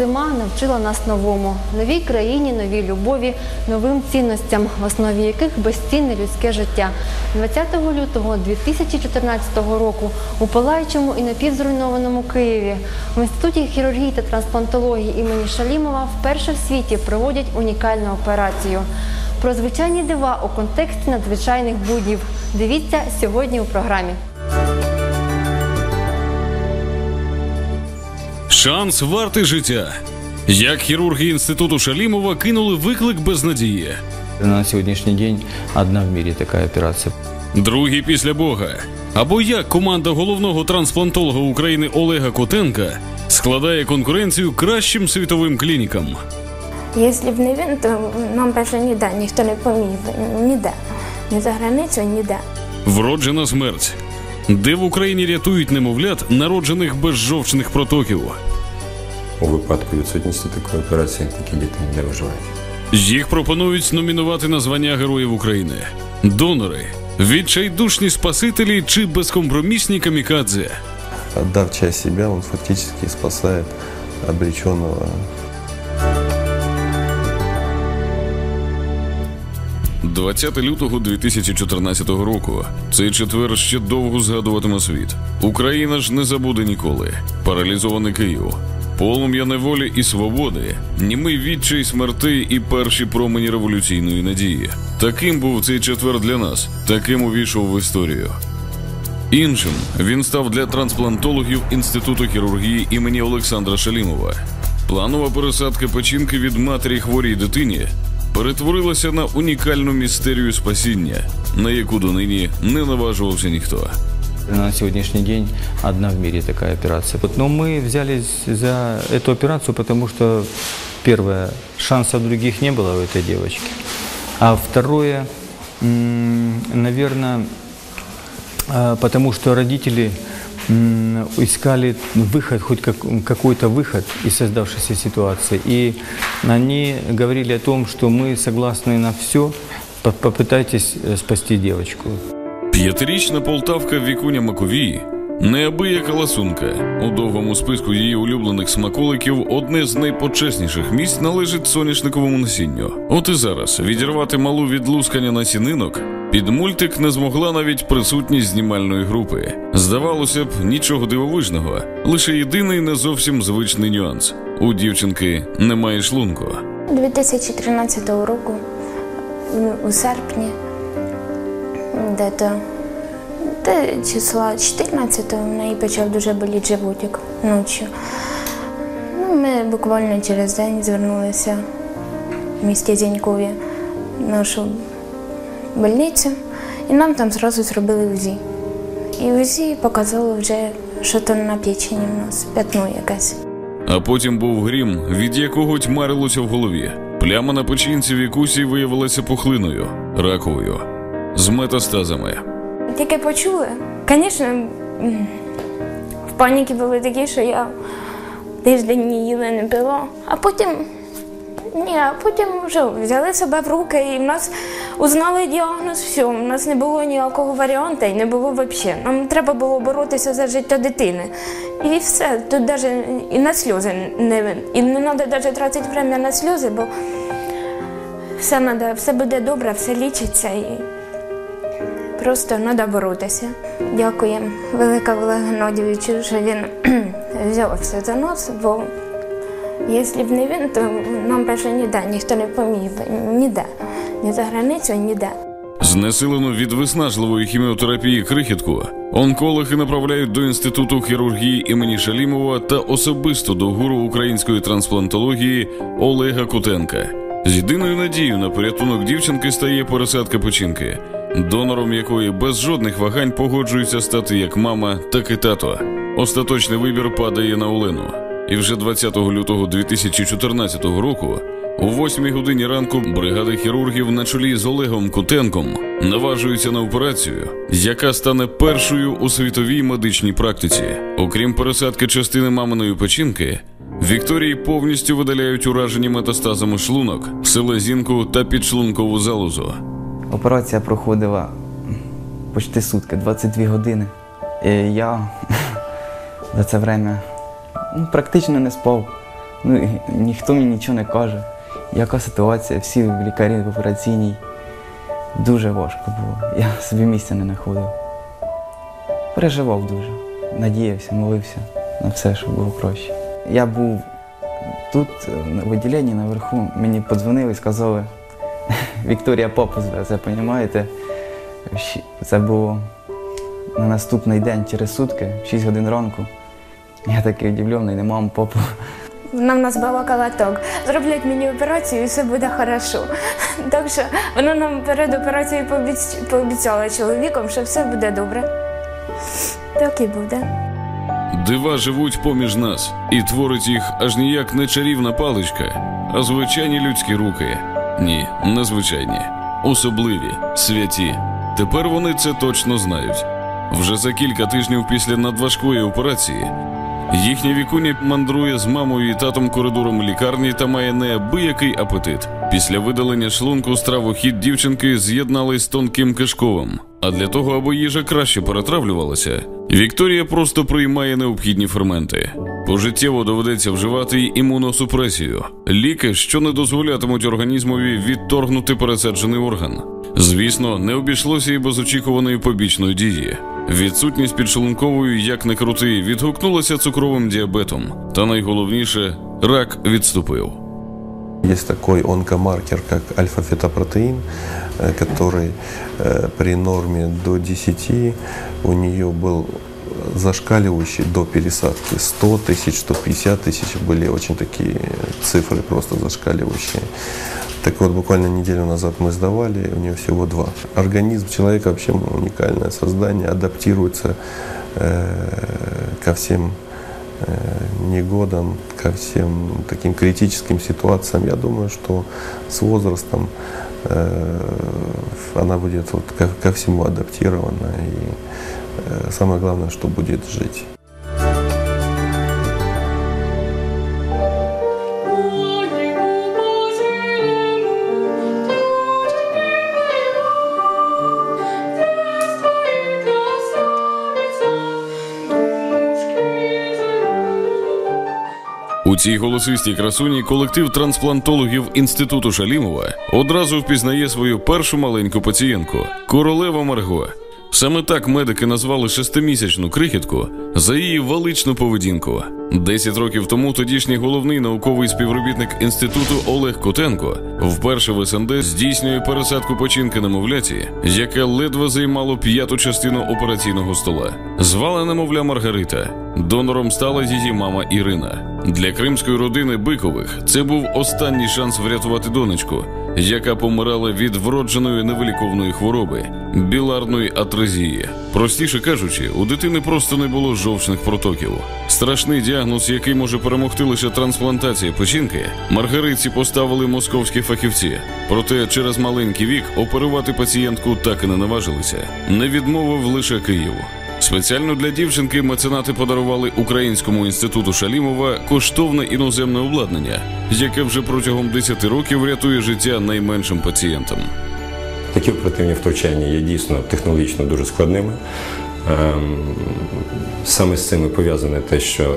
Зима навчила нас новому новій країні, новій любові, новим цінностям, в основі яких безцінне людське життя. 20 лютого 2014 року у палаючому і напівзруйнованому Києві в інституті хірургії та трансплантології імені Шалімова вперше в світі проводять унікальну операцію. Про звичайні дива у контексті надзвичайних буднів. Дивіться сьогодні у програмі. Шанс вартий життя. Як хірурги інституту Шалімова кинули виклик безнадії. На сегодняшний день одна в мире такая операция. Другий після Бога. Або як команда головного трансплантолога України Олега Котенка складає конкуренцію кращим світовим клінікам. Якщо б не він, то нам більше ніде ніхто не поміг. Ніде. Ні за границю, ніде. Вроджена смерть. Де в Україні рятують немовлят, народжених без жовчних протоків. У випадку відсутності такої операції такі діти не виживають. Їх пропонують номінувати на звання Героїв України. Донори, відчайдушні спасителі чи безкомпромісні камікадзе. Отдав часть себя, он фактически спасает обреченного 20 лютого 2014 року. Цей четвер ще довго згадуватиме світ. Україна ж не забуде ніколи. Паралізований Київ. Полум'я неволі і свободи, німий відчай смертей і перші промені революційної надії. Таким був цей четвер для нас, таким увійшов в історію. Іншим він став для трансплантологів Інституту хірургії імені Олександра Шалімова. Планова пересадка печінки від матері хворій дитині перетворилася на унікальну містерію спасіння, на яку донині не наважувався ніхто. На сегодняшний день одна в мире такая операция. Вот, Но мы взялись за эту операцию, потому что, первое, шансов других не было у этой девочки. А второе, наверное, потому что родители м, искали выход, хоть как- какой-то выход из создавшейся ситуации. И они говорили о том, что мы согласны на все, попытайтесь э, спасти девочку. П'ятирічна полтавка Вікуня Маковій неабияка ласунка. У довгому списку її улюблених смаколиків одне з найпочесніших місць належить соняшниковому насінню. От і зараз відірвати малу від лускання насінинок під мультик не змогла навіть присутність знімальної групи. Здавалося б, нічого дивовижного, лише єдиний не зовсім звичний нюанс: у дівчинки немає шлунку. 2013 року, у- серпні, де-то де числа 14 в неї почав дуже боліти животик ночі. Ну, ми буквально через день звернулися в місті Зінькові нашу больницю, і нам там зразу зробили УЗІ. І УЗІ показало вже, що то на печені в нас п'ятно якесь. А потім був грім, від якого тьмарилося в голові. Пляма на печінці Вікусі виявилася пухлиною, раковою, з метастазами. Тільки почули. Звісно, в паніки були такі, що я тиждень не їла, не пила. А потім, ні, а потім вже взяли себе в руки і в нас узнали діагноз, все, у нас не було ніякого варіанту і не було взагалі. Нам треба було боротися за життя дитини. І все. Тут навіть і на сльози не і не треба навіть тратити время на сльози, бо все, надо, все буде добре, все лічиться. І... Просто треба боротися. Дякуємо Велика Олегу Геннадійовичу, що він взявся за нас, бо якщо б не він, то нам більше ніде ніхто не поміг. Ніде. Ні за границю, ніде. Знесилену від виснажливої хіміотерапії крихітку, онкологи направляють до інституту хірургії імені Шалімова та особисто до гуру української трансплантології Олега Кутенка. З єдиною надією на порятунок дівчинки стає пересадка печінки, донором якої без жодних вагань погоджується стати як мама, так і тато. Остаточний вибір падає на Олену. І вже 20 лютого 2014 року, о 8 годині ранку, бригада хірургів на чолі з Олегом Кутенком наважується на операцію, яка стане першою у світовій медичній практиці. Окрім пересадки частини маминої печінки, Вікторії повністю видаляють уражені метастазами шлунок, селезінку та підшлункову залозу. Операція проходила почти сутки, 22 години. І я за це время ну, практично не спав. Ну, ніхто мені нічого не каже. Яка ситуація, всі лікарі в операційній. Дуже важко було. Я собі місця не знаходив. Переживав дуже. Надіявся, молився на все, щоб було краще. Я був тут, на виділенні наверху, мені подзвонили і сказали, Вікторія папу звезе, розумієте? Це було на наступний день через сутки, в 6 годин ранку. Я такий удивлений, не мам, папу. Вона в нас балакала так. Зроблять мені операцію і все буде хорошо. Так що вона нам перед операцією пообіц- пообіцяла чоловіком, що все буде добре. Так і буде. Дива живуть поміж нас, і творить їх аж ніяк не чарівна паличка, а звичайні людські руки. Ні, незвичайні, особливі, святі. Тепер вони це точно знають. Вже за кілька тижнів після надважкої операції їхня вікуня мандрує з мамою і татом коридором лікарні та має неабиякий апетит. Після видалення шлунку стравохід дівчинки з'єднались з тонким кишковим. А для того, аби їжа краще перетравлювалася, Вікторія просто приймає необхідні ферменти. Пожиттєво доведеться вживати й імуносупресію, ліки, що не дозволятимуть організмові відторгнути пересаджений орган. Звісно, не обійшлося і без очікуваної побічної дії. Відсутність підшлункової, як не крути, відгукнулася цукровим діабетом. Та найголовніше рак відступив. Есть такой онкомаркер, как альфа-фетопротеин, э, который э, при норме до 10 у нее был зашкаливающий до пересадки 100 тысяч, 150 тысяч были очень такие цифры просто зашкаливающие. Так вот, буквально неделю назад мы сдавали, у нее всего два. Организм человека вообще уникальное создание, адаптируется э, ко всем негодам, ко всем таким критическим ситуациям. Я думаю, что с возрастом э, она будет вот ко, ко всему адаптирована. И э, самое главное, что будет жить. У цій голосистій красуні колектив трансплантологів інституту Шалімова одразу впізнає свою першу маленьку пацієнтку королева Марго. Саме так медики назвали шестимісячну крихітку за її величну поведінку. Десять років тому тодішній головний науковий співробітник інституту Олег Котенко вперше в СНД здійснює пересадку печінки немовляті, яке ледве займало п'яту частину операційного стола. Звала немовля Маргарита. Донором стала її мама Ірина. Для кримської родини Бикових це був останній шанс врятувати донечку, яка помирала від вродженої невиліковної хвороби біларної атрезії. Простіше кажучи, у дитини просто не було жовчних протоків. Страшний діагноз, який може перемогти лише трансплантація печінки, Маргариці поставили московські фахівці. Проте через маленький вік оперувати пацієнтку так і не наважилися. Не відмовив лише Київ. Спеціально для дівчинки меценати подарували Українському інституту Шалімова коштовне іноземне обладнання, яке вже протягом 10 років рятує життя найменшим пацієнтам. Такі оперативні втручання є дійсно технологічно дуже складними. Ем, Саме з цим пов'язане те, що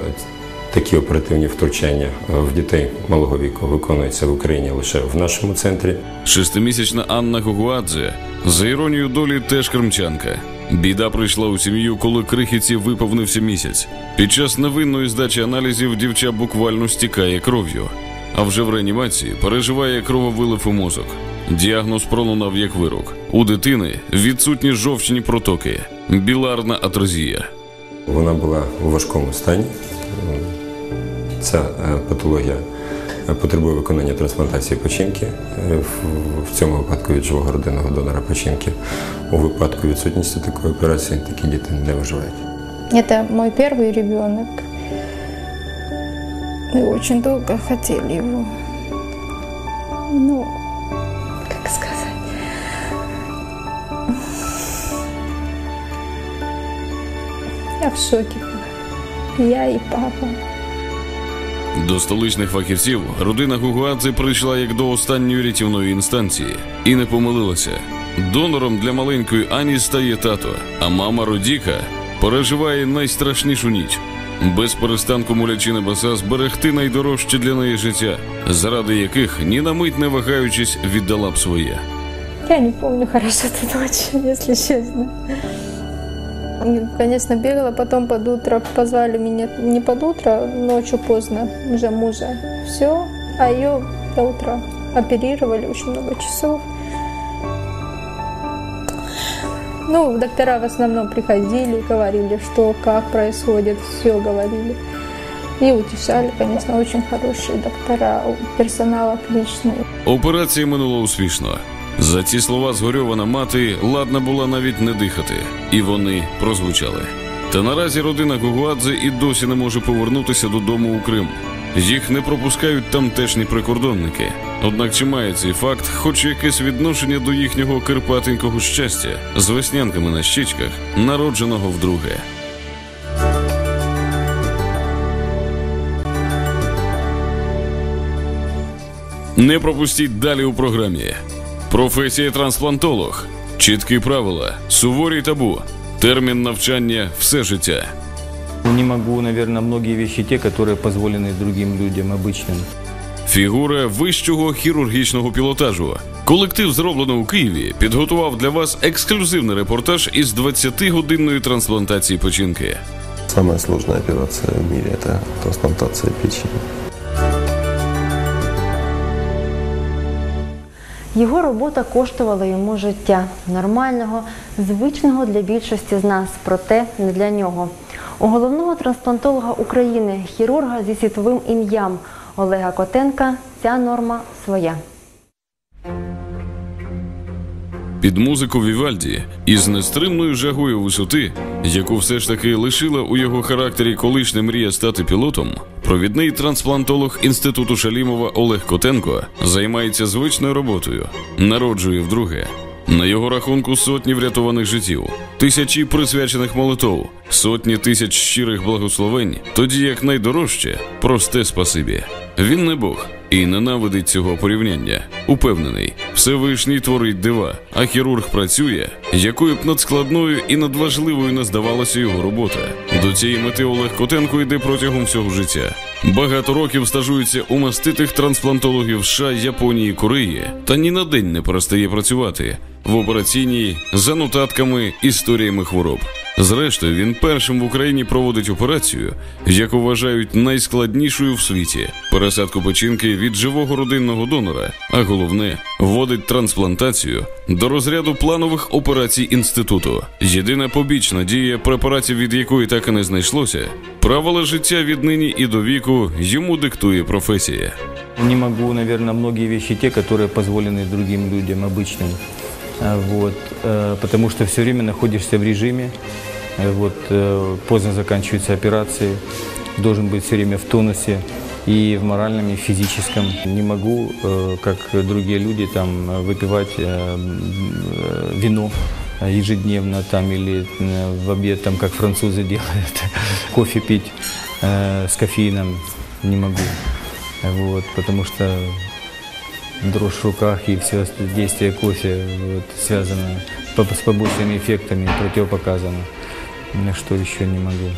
такі оперативні втручання е, в дітей малого віку виконуються в Україні лише в нашому центрі. Шестимісячна Анна Гугуадзе, за іронією долі, теж кримчанка. Біда прийшла у сім'ю, коли крихіці виповнився місяць. Під час невинної здачі аналізів дівча буквально стікає кров'ю, а вже в реанімації переживає крововилив у мозок. Діагноз пролунав як вирок. У дитини відсутні жовчні протоки, біларна атрезія. Вона була у важкому стані. Ця е, патологія е, потребує виконання трансплантації печінки. Е, в- В цьому випадку від живого родинного донора печінки. У випадку відсутності такої операції такі діти не виживають. Это мой первый ребенок. Мы очень долго хотели его. Ну, как сказать. Я в шоке была. Я и папа. До столичних фахівців родина Гугуадзе прийшла як до останньої рятівної інстанції і не помилилася. Донором для маленької Ані стає тато, а мама Родіка переживає найстрашнішу ніч. без перестанку молячи небеса зберегти найдорожче для неї життя, заради яких ні на мить не вагаючись віддала б своє. Я не помню хорошо эту ночь, если честно. Конечно, бегала, потом под утро позвали меня, не под утро, ночью поздно, уже мужа. Все, а ее до утра оперировали очень много часов. Ну, доктора в основном приходили, говорили, что, как происходит, все говорили. И утешали, конечно, очень хорошие доктора, персонал отличный. Операція минула успішно. За ці слова згорьована мати ладна була навіть не дихати, і вони прозвучали. Та наразі родина Гугуадзе і досі не може повернутися додому у Крим. Їх не пропускають тамтешні прикордонники. Однак чи має цей факт хоч якесь відношення до їхнього кирпатенького щастя з веснянками на щічках, народженого вдруге? Не пропустіть далі у програмі Професія трансплантолог, чіткі правила, суворі табу, термін навчання все життя. Не могу, наверное, многие вещи те, которые позволены другим людям, обычным. Фігура вищого хірургічного пілотажу. Колектив, зроблено у Києві, підготував для вас ексклюзивний репортаж із 20-годинної трансплантації печінки. Самая сложная операция в мире – это трансплантация печени. Його робота коштувала йому життя нормального, звичного для більшості з нас, проте не для нього. У головного трансплантолога України, хірурга зі світовим ім'ям Олега Котенка, ця норма своя. Під музику Вівальді із нестримною жагою висоти, яку все ж таки лишила у його характері колишня мрія стати пілотом, провідний трансплантолог інституту Шалімова Олег Котенко займається звичною роботою, народжує вдруге. На його рахунку сотні врятованих життів, тисячі присвячених молитов, сотні тисяч щирих благословень, тоді як найдорожче просте спасибі. Він не Бог і ненавидить цього порівняння. Упевнений, Всевишній творить дива, а хірург працює, якою б надскладною і надважливою не здавалася його робота. До цієї мети Олег Котенко йде протягом всього життя. Багато років стажується у маститих трансплантологів США, Японії, Кореї, та ні на день не перестає працювати в операційній за нотатками історіями хвороб. Зрештою, він першим в Україні проводить операцію, яку вважають найскладнішою в світі пересадку печінки від живого родинного донора, а головне вводить трансплантацію до розряду планових операцій інституту. Єдина побічна дія препаратів, від якої так і не знайшлося, правила життя віднині і до віку йому диктує професія. Не могу, наверное, многие вещи те, которые позволены другим людям, обычным. А, Вот, э, потому что все время находишься в режиме, э, вот, э, поздно заканчиваются операции, должен быть все время в тонусе и в моральном, и в физическом. Не могу, э, как другие люди, там, э, выпивать э, э, вино э, ежедневно там, или э, в обед, там, как французы делают, кофе пить э, с кофеином не могу. Вот, потому что дрожь в руках и все действие кофе вот, связано с побочными эффектами, противопоказано. Что еще не могу?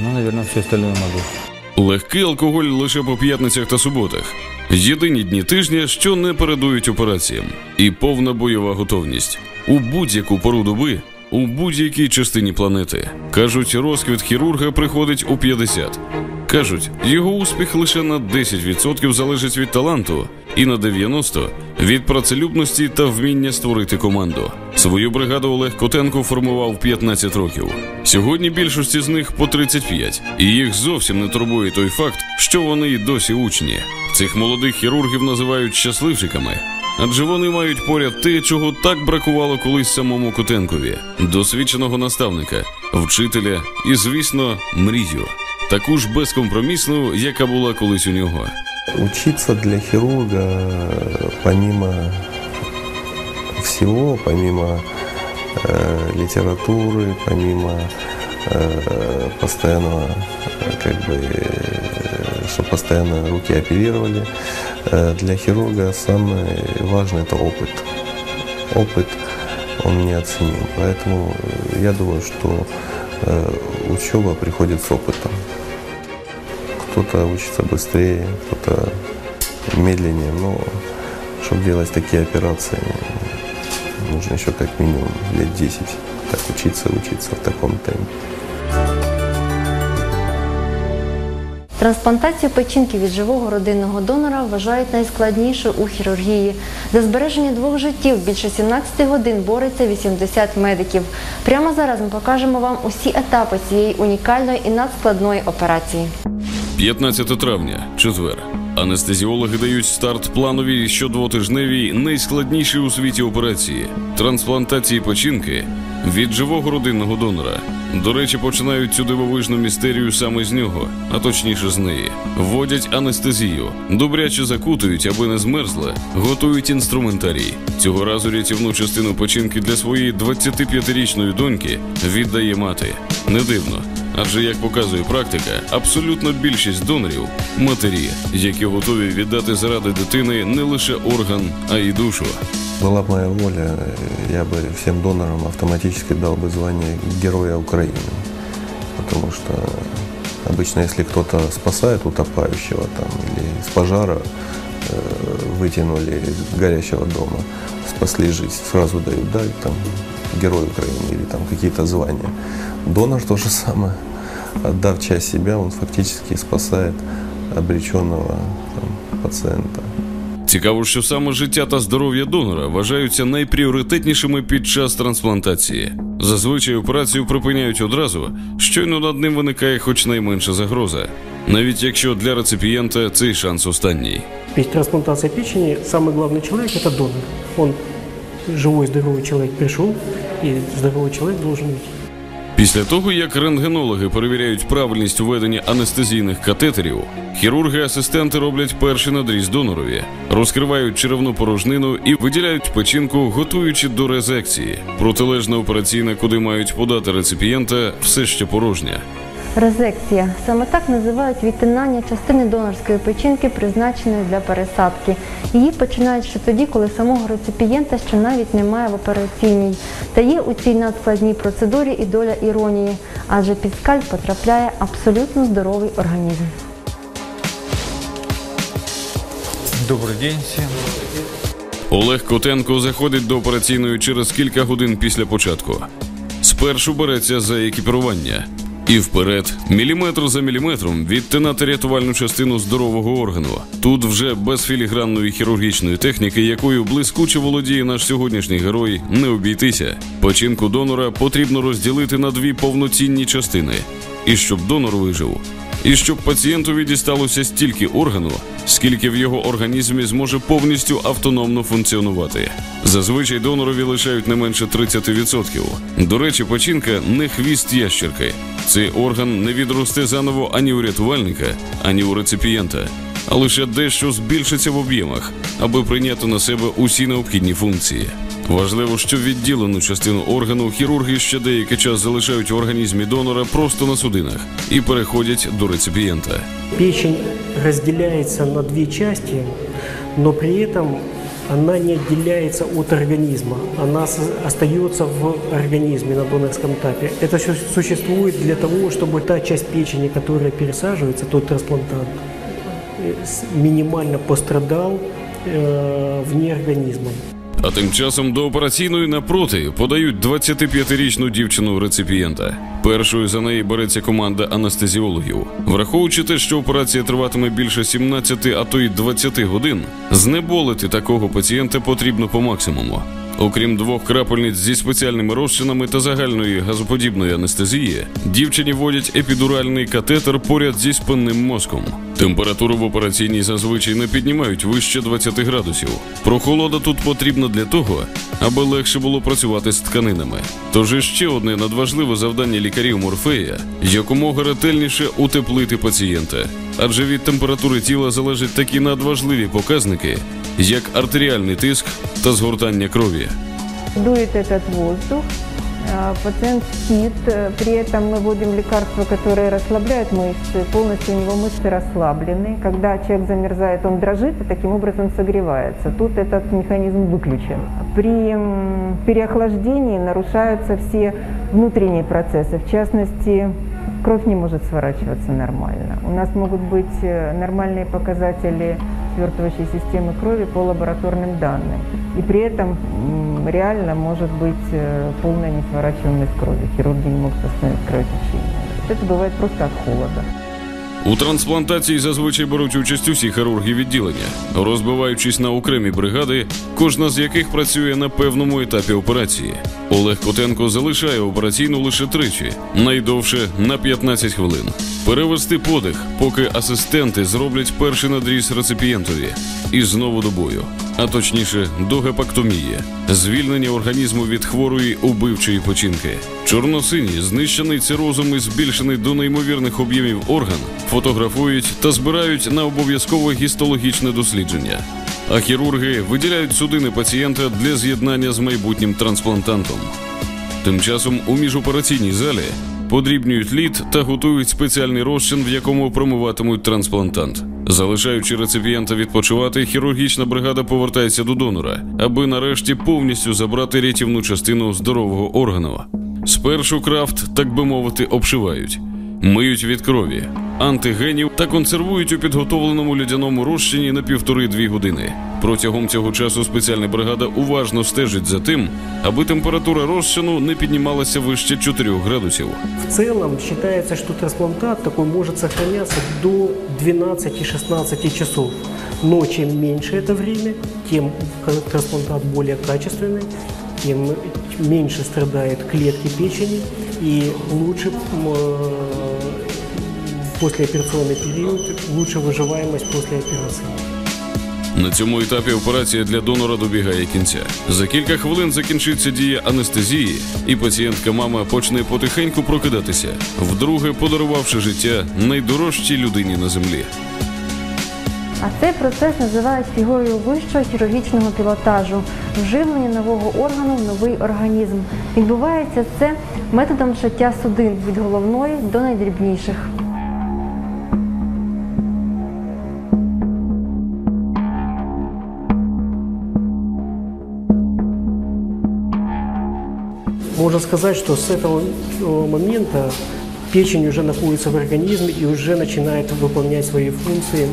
Ну, наверное, все остальное могу. Легкий алкоголь лише по п'ятницях та суботах. Єдині дні тижня, що не передують операціям, і повна бойова готовність у будь-яку пору доби, у будь-якій частині планети. Кажуть, розквіт хірурга приходить у 50. Кажуть, його успіх лише на 10% залежить від таланту, і на 90% від працелюбності та вміння створити команду. Свою бригаду Олег Котенко формував 15 років. Сьогодні більшості з них по 35, і їх зовсім не турбує той факт, що вони й досі учні. Цих молодих хірургів називають щасливчиками Адже вони мають поряд те, чого так бракувало колись самому Котенкові: досвідченого наставника, вчителя і, звісно, мрію, таку ж безкомпромісну, яка була колись у нього. Учиться для хирурга, э, помимо всего, помимо э, литературы, помимо э, постоянного, э, как бы, э, что постоянно руки оперировали, э, Для хирурга самое важное это опыт. Опыт он неоценим. Поэтому э, я думаю, что Э, Учеба приходит с опытом. Кто-то учится быстрее, кто-то медленнее, но чтобы делать такие операции, нужно еще как минимум лет 10 так учиться, учиться в таком темпе. Трансплантацію печінки від живого родинного донора вважають найскладнішою у хірургії. За збереження двох життів більше 17 годин бореться 80 медиків. Прямо зараз ми покажемо вам усі етапи цієї унікальної і надскладної операції. 15 травня, четвер. Анестезіологи дають старт плановій щодвотижневій найскладнішій у світі операції трансплантації печінки від живого родинного донора. До речі, починають цю дивовижну містерію саме з нього, а точніше з неї. Вводять анестезію, добряче закутують, аби не змерзла, готують інструментарій. Цього разу рятівну частину печінки для своєї 25-річної доньки віддає мати. Не дивно. Адже як показує практика, абсолютно більшість донорів матері, які готові віддати заради дитини не лише орган, а й душу. Была бы моя воля, я бы всем донорам автоматически дал бы звание Героя Украины. Потому что обычно, если кто-то спасает утопающего там, или из пожара э, вытянули из горящего дома, спасли жизнь, сразу дают, да, там, Герой Украины или там какие-то звания. Донор то же самое. Отдав часть себя, он фактически спасает обреченного там, пациента. Цікаво, що саме життя та здоров'я донора вважаються найпріоритетнішими під час трансплантації. Зазвичай операцію припиняють одразу, щойно над ним виникає хоч найменша загроза, навіть якщо для реципієнта цей шанс останній. Ведь трансплантация печени, самый главный человек – это донор. Он живой, здоровый человек пришел, и здоровый человек должен уйти. Після того, як рентгенологи перевіряють правильність введення анестезійних катетерів, хірурги-асистенти роблять перший надріз донорові, розкривають черевну порожнину і виділяють печінку, готуючи до резекції. Протилежна операційна, куди мають подати реципієнта, все ще порожня. Резекція саме так називають відтинання частини донорської печінки, призначеної для пересадки. Її починають ще тоді, коли самого реципієнта ще навіть немає в операційній. Та є у цій надскладній процедурі і доля іронії, адже під скальп потрапляє абсолютно здоровий організм. Добрый день всем. Олег Котенко заходить до операційної через кілька годин після початку. Спершу береться за екіпірування. І вперед, міліметр за міліметром, відтинати рятувальну частину здорового органу. Тут вже без філігранної хірургічної техніки, якою блискуче володіє наш сьогоднішній герой, не обійтися. Починку донора потрібно розділити на дві повноцінні частини. І щоб донор вижив, і щоб пацієнтові дісталося стільки органу, скільки в його організмі зможе повністю автономно функціонувати. Зазвичай донорові лишають не менше 30%. До речі, печінка не хвіст ящерки. Цей орган не відросте заново ані у рятувальника, ані у реципієнта, а лише дещо збільшиться в об'ємах, аби прийняти на себе усі необхідні функції. Важливо, що відділену частину органу хірурги ще деякий час залишають в організмі донора просто на судинах і переходять до реципієнта. Печень разделяется на две части, но при этом она не отделяется от организма. Она с- остается в организме на донорском этапе. Это все существует для того, чтобы та часть печени, которая пересаживается, тот трансплантант, э, с- минимально пострадал э, вне организма. А тим часом до операційної напроти подають 25-річну дівчину реципієнта. Першою за неї береться команда анестезіологів. Враховуючи те, що операція триватиме більше 17, а то й 20 годин, знеболити такого пацієнта потрібно по максимуму. Окрім двох крапельниць зі спеціальними розчинами та загальної газоподібної анестезії, дівчині вводять епідуральний катетер поряд зі спинним мозком. Температуру в операційній зазвичай не піднімають вище 20 градусів. Прохолода тут потрібна для того, аби легше було працювати з тканинами. Тож іще одне надважливе завдання лікарів Морфея якомога ретельніше утеплити пацієнта. Адже від температури тіла залежать такі надважливі показники, як артеріальний тиск та згортання крові. дует этот воздух, пациент спит, э, при этом мы вводим лекарства, которые расслабляют мышцы, полностью у него мышцы расслаблены. Когда человек замерзает, он дрожит и таким образом согревается. Тут этот механизм выключен. При переохлаждении нарушаются все внутренние процессы. В частности, кровь не может сворачиваться нормально. У нас могут быть э, нормальные показатели свертывающей системы крови по лабораторным данным. И при этом м, реально может быть э, полная несворачиваемость крови. Хирурги не могут остановить кровотечение. Вот Это бывает просто от холода. У трансплантації зазвичай беруть участь усі хірурги відділення, розбиваючись на окремі бригади, кожна з яких працює на певному етапі операції. Олег Котенко залишає операційну лише тричі, найдовше на 15 хвилин. Перевести подих, поки асистенти зроблять перший надріз реципієнтові, і знову до бою, а точніше до гепактомії, звільнення організму від хворої убивчої печінки. Чорносині, знищений цирозом і збільшений до неймовірних об'ємів орган, фотографують та збирають на обов'язкове гістологічне дослідження. А хірурги виділяють судини пацієнта для з'єднання з майбутнім трансплантантом. Тим часом у міжопераційній залі подрібнюють лід та готують спеціальний розчин, в якому промиватимуть трансплантант. Залишаючи реципієнта відпочивати, хірургічна бригада повертається до донора, аби нарешті повністю забрати рятівну частину здорового органу. Спершу крафт, так би мовити, обшивають, миють від крові, антигенів та консервують у підготовленому льодяному розчині на півтори-дві години. Протягом цього часу спеціальна бригада уважно стежить за тим, аби температура розчину не піднімалася вище 4 градусів. В целом считается, что трансплантат такой может сохраняться до 12-16 часов. Но чем меньше это время, тем трансплантат более качественный, тем меньше страдают клетки печени и лучше м, э, послеоперационный период, лучше выживаемость после операции. На цьому етапі операція для донора добігає кінця. За кілька хвилин закінчиться дія анестезії, і пацієнтка мама почне потихеньку прокидатися, вдруге подарувавши життя найдорожчій людині на землі. А цей процес називають фігурою вищого хірургічного пілотажу, вживлення нового органу в новий організм. Відбувається це методом шиття судин від головної до найдрібніших. Можно сказать, что с этого э, момента печень уже находится в организме и уже начинает выполнять свои функции.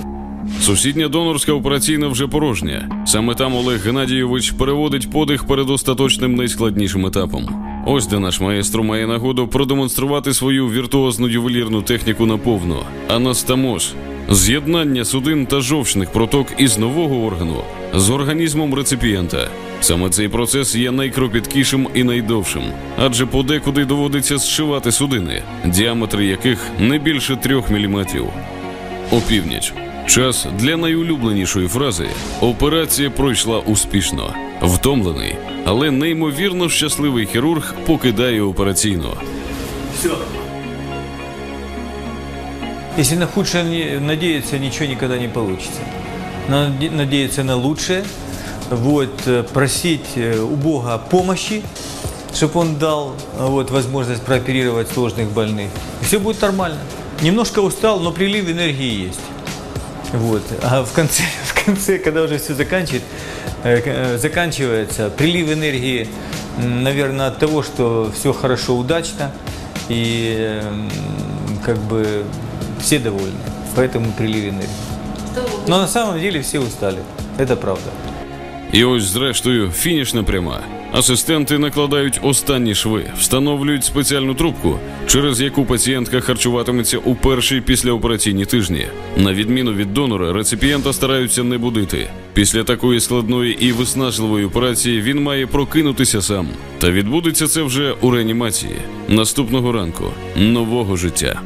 Сусідня донорська операційна вже порожня. Саме там Олег Геннадійович переводить подих перед остаточним найскладнішим етапом. Ось де наш маестро має нагоду продемонструвати свою віртуозну ювелірну техніку наповну. Анастамоз з'єднання судин та жовчних проток із нового органу з організмом реципієнта. Саме цей процес є найкропіткішим і найдовшим, адже подекуди доводиться зшивати судини, діаметри яких не більше трьох міліметрів. Опівніч. Час для найулюбленішої фрази операція пройшла успішно. Втомлений, але неймовірно щасливий хірург покидає операційну. Если на худшее надеяться, ничего никогда не получится. Надо надеяться на лучшее, вот, э, просить э, у Бога помощи, чтобы Он дал э, вот, возможность прооперировать сложных больных. И все будет нормально. Немножко устал, но прилив энергии есть. Вот. А в конце, в конце, когда уже все заканчивает, заканчивается, прилив энергии, наверное, от того, что все хорошо, удачно, и как бы все довольны. Поэтому прилив энергии. Но на самом деле все устали. Это правда. І ось, зрештою, фінішна пряма. Асистенти накладають останні шви, встановлюють спеціальну трубку, через яку пацієнтка харчуватиметься у перші післяопераційні тижні. На відміну від донора, реципієнта стараються не будити. Після такої складної і виснажливої операції він має прокинутися сам. Та відбудеться це вже у реанімації наступного ранку нового життя.